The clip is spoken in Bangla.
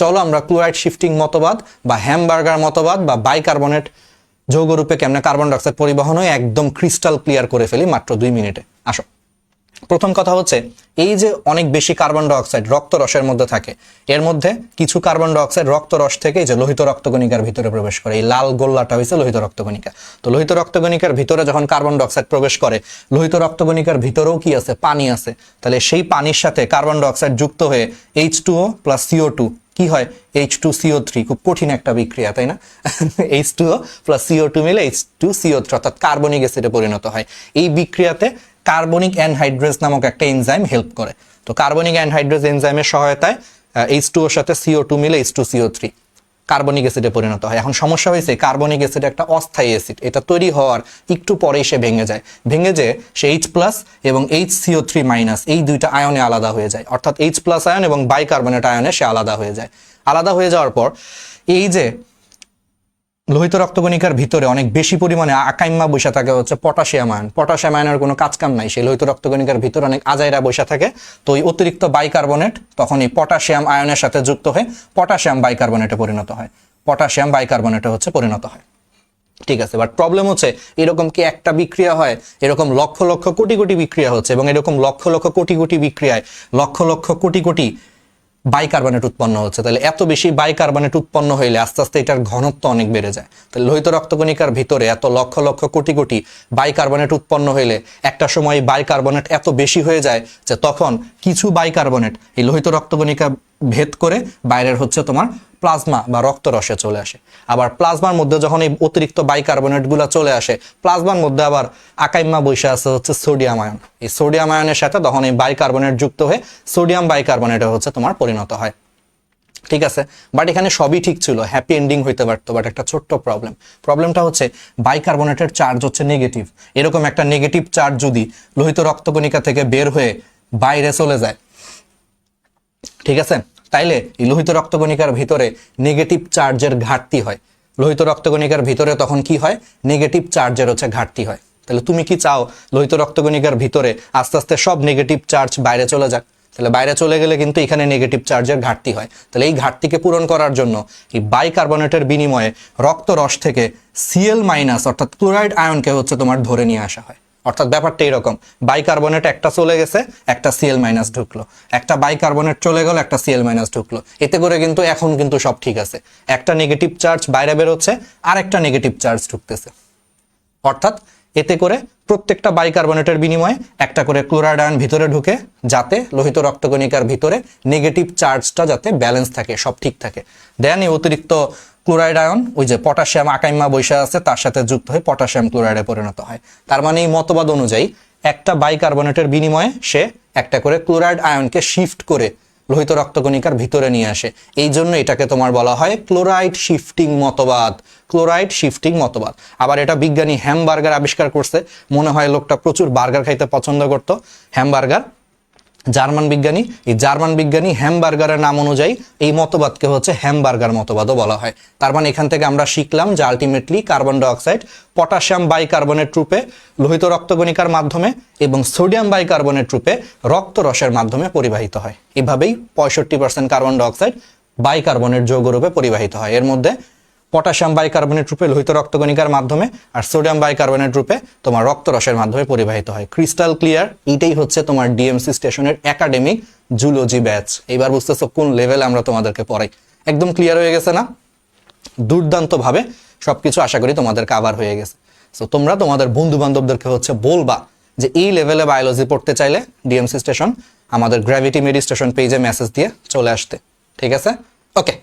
চলো আমরা ক্লোরাইড শিফটিং মতবাদ বা হ্যামবার্গার মতবাদ বা বাইকার্বনেট যৌগরূপে কেমনে কার্বন ডাইঅক্সাইড পরিবহন হয় একদম ক্রিস্টাল ক্লিয়ার করে ফেলি মাত্র দুই মিনিটে। আসো। প্রথম কথা হচ্ছে, এই যে অনেক বেশি কার্বন ডাইঅক্সাইড রক্ত রসের মধ্যে থাকে, এর মধ্যে কিছু কার্বন ডাইঅক্সাইড রক্ত রস থেকে যে লোহিত রক্তকণিকার ভিতরে প্রবেশ করে, এই লাল গোল্লাটা হয়েছে লোহিত রক্তকণিকা। তো লোহিত রক্তকণিকার ভিতরে যখন কার্বন ডাইঅক্সাইড প্রবেশ করে, লোহিত রক্তকণিকার ভিতরেও কি আছে? পানি আছে। তাহলে সেই পানির সাথে কার্বন ডাইঅক্সাইড যুক্ত হয়ে H two O plus CO two কি হয়? এইচ টু সিও থ্রি খুব কঠিন একটা বিক্রিয়া, তাই না? H two plus CO two মিলে এইচ টু সিও থ্রি অর্থাৎ কার্বনিক অ্যাসিডে পরিণত হয়। এই বিক্রিয়াতে কার্বনিক অ্যানহাইড্রেস নামক একটা এনজাইম হেল্প করে। তো কার্বনিক অ্যানহাইড্রেস এনজাইমের সহায়তায় এইচ টু ওর সাথে সিও টু মিলে H two CO three carbonic অ্যাসিডে পরিণত হয়। এখন সমস্যা হয়েছে, কার্বনিক অ্যাসিড একটা অস্থায়ী অ্যাসিড, এটা তৈরি হওয়ার একটু পরেই সে ভেঙে যায়। ভেঙে যে সে এইচ প্লাস এবং এইচ সিও থ্রি মাইনাস এই দুইটা আয়নে আলাদা হয়ে যায়। অর্থাৎ এইচ প্লাস আয়ন এবং বাইকার্বনেট আয়নে সে আলাদা হয়ে যায়। আলাদা হয়ে যাওয়ার পর এই যে লোহিত রক্তকণিকার ভিতরে অনেক বেশি পরিমাণে আকাইম্মা বসে থাকে, হচ্ছে পটাশিয়াম আয়ন পটাশিয়াম আয়নের কোনো কাজ কাম নাই। সেই লোহিত রক্তকণিকার ভিতরে অনেক আজাইরা বসে থাকে। তো ওই অতিরিক্ত বাইকার্বনেট তখন এই পটাশিয়াম আয়নের সাথে যুক্ত হয়ে পটাশিয়াম বাইকার্বনেটে পরিণত হয়। পটাশিয়াম বাইকার্বনেটে হচ্ছে পরিণত হয়। ঠিক আছে বাট প্রবলেম হচ্ছে এরকম কি একটা বিক্রিয়া হয়? এরকম লক্ষ লক্ষ কোটি কোটি বিক্রিয়া হচ্ছে এবং এরকম লক্ষ লক্ষ কোটি কোটি বিক্রিয়ায় লক্ষ লক্ষ কোটি কোটি বাইকার্বনেট উৎপন্ন হচ্ছে। তাহলে এত বেশি বাইকার্বনেট উৎপন্ন হইলে আস্তে আস্তে এটার ঘনত্ব অনেক বেড়ে যায়। তাহলে লোহিত রক্তকণিকার ভিতরে এত লক্ষ লক্ষ কোটি কোটি বাইকার্বনেট উৎপন্ন হইলে একটা সময় বাইকার্বনেট এত বেশি হয়ে যায় যে তখন কিছু বাইকার্বনেট এই লোহিত রক্তকণিকা ভেদ করে বাইরের হচ্ছে তোমার প্লাজমা বা রক্তরসে চলে আসে। আবার প্লাজমার মধ্যে যখন এই অতিরিক্ত বাইকার্বনেটগুলা চলে আসে, প্লাজমার মধ্যে আবার আকাইম্মা বৈশা আছে হচ্ছে সোডিয়াম আয়ন। এই সোডিয়াম আয়নের সাথে তখন এই বাইকার্বনেট যুক্ত হয়ে সোডিয়াম বাইকার্বনেটে হচ্ছে তোমার পরিণত হয়। ঠিক আছে? বাট এখানে সবই ঠিক ছিল হ্যাপি এন্ডিং হইতে পারতো বাট একটা ছোট্ট প্রবলেম প্রবলেমটা হচ্ছে বাইকার্বনেটের চার্জ হচ্ছে নেগেটিভ এরকম একটা নেগেটিভ চার্জ যদি লোহিত রক্তকণিকা থেকে বের হয়ে বাইরে চলে যায় ঠিক আছে? তাইলে লোহিত রক্তকণিকার ভিতরে নেগেটিভ চার্জের ঘাটতি হয়। লোহিত রক্তকণিকার ভিতরে তখন কি হয়? নেগেটিভ চার্জের হচ্ছে ঘাটতি হয়। তাহলে তুমি কি চাও লোহিত রক্তকণিকার ভিতরে আস্তে আস্তে সব নেগেটিভ চার্জ বাইরে চলে যাক? তাহলে বাইরে চলে গেলে কিন্তু এখানে নেগেটিভ চার্জের ঘাটতি হয়। তাহলে এই ঘাটতিকে পূরণ করার জন্য এই বাইকার্বনেটের বিনিময়ে রক্ত রস থেকে সিএল মাইনাস অর্থাৎ ক্লোরাইড আয়নকে হচ্ছে তোমার ধরে নিয়ে আসা হয়। অর্থাৎ ব্যাপারটা এরকম। বাইকার্বনেট একটা চলে গেছে, একটা সিএল মাইনাস ঢুকলো। একটা বাইকার্বনেট চলে গেল, একটা সিএল মাইনাস ঢুকলো। এতে করে কিন্তু এখন কিন্তু সব ঠিক আছে। একটা নেগেটিভ চার্জ বাইরে বেরোচ্ছে আর একটা নেগেটিভ চার্জ ঢুকতেছে। অর্থাৎ এতে করে প্রত্যেকটা বাইকার্বনেটের বিনিময়ে একটা করে ক্লোরাইড আয়ন ভিতরে ঢুকে, যাতে লোহিত রক্তকণিকার ভিতরে নেগেটিভ চার্জটা যাতে ব্যালেন্স থাকে, সব ঠিক থাকে। দেন এই অতিরিক্ত ক্লোরাইড আয়ন, ওই যে পটাশিয়াম আকাইম্মা বৈশা আছে, তার সাথে যুক্ত হয়ে পটাশিয়াম ক্লোরাইডে পরিণত হয়। তার মানে এই মতবাদ অনুযায়ী একটা বাইকার্বনেটের বিনিময়ে সে একটা করে ক্লোরাইড আয়নকে শিফট করে লোহিত রক্তকণিকার ভিতরে নিয়ে আসে। এই জন্য এটাকে তোমার বলা হয় ক্লোরাইড শিফটিং মতবাদ ক্লোরাইড শিফটিং মতবাদ। আবার এটা বিজ্ঞানী হ্যামবার্গার আবিষ্কার করছে। মনে হয় লোকটা প্রচুর বার্গার খাইতে পছন্দ করত। হ্যামবার্গার জার্মান বিজ্ঞানী, এই জার্মান বিজ্ঞানী হ্যামবার্গারের নাম অনুযায়ী এই মতবাদকে হচ্ছে হ্যামবার্গার মতবাদও বলা হয়। তার মানে এখান থেকে আমরা শিখলাম যে ultimately carbon dioxide potassium bicarbonate রূপে লোহিত রক্তকণিকার মাধ্যমে এবং সোডিয়াম বাইকার্বনেট রূপে রক্তরসের মাধ্যমে পরিবাহিত হয়। এভাবেই পঁয়ষট্টি পার্সেন্ট কার্বন ডাইঅক্সাইড বাইকার্বনেট যৌগ রূপে পরিবাহিত হয়। এর মধ্যে পটাশিয়াম বাইকার্বনেট রূপে লোহিত রক্তকণিকার মাধ্যমে আর সোডিয়াম বাইকার্বনেট রূপে তোমার রক্তরসের মাধ্যমে পরিবাহিত হয়। ক্রিস্টাল ক্লিয়ার এটাই হচ্ছে তোমার ডিএমসি স্টেশনের একাডেমিক জুলজি ব্যাচ এইবার বুঝতেছো কোন লেভেলে আমরা তোমাদেরকে পড়াই। একদম ক্লিয়ার হয়ে গেছে না? দুর্দান্তভাবে সবকিছু আশা করি তোমাদের কাভার হয়ে গেছে। সো তোমরা তোমাদের বন্ধু বান্ধবদেরকে হচ্ছে বলবা যে এই লেভেলে বায়োলজি পড়তে চাইলে ডিএমসি স্টেশন, আমাদের গ্র্যাভিটি মেডি স্টেশন পেজে মেসেজ দিয়ে চলে আসতে। ঠিক আছে? ওকে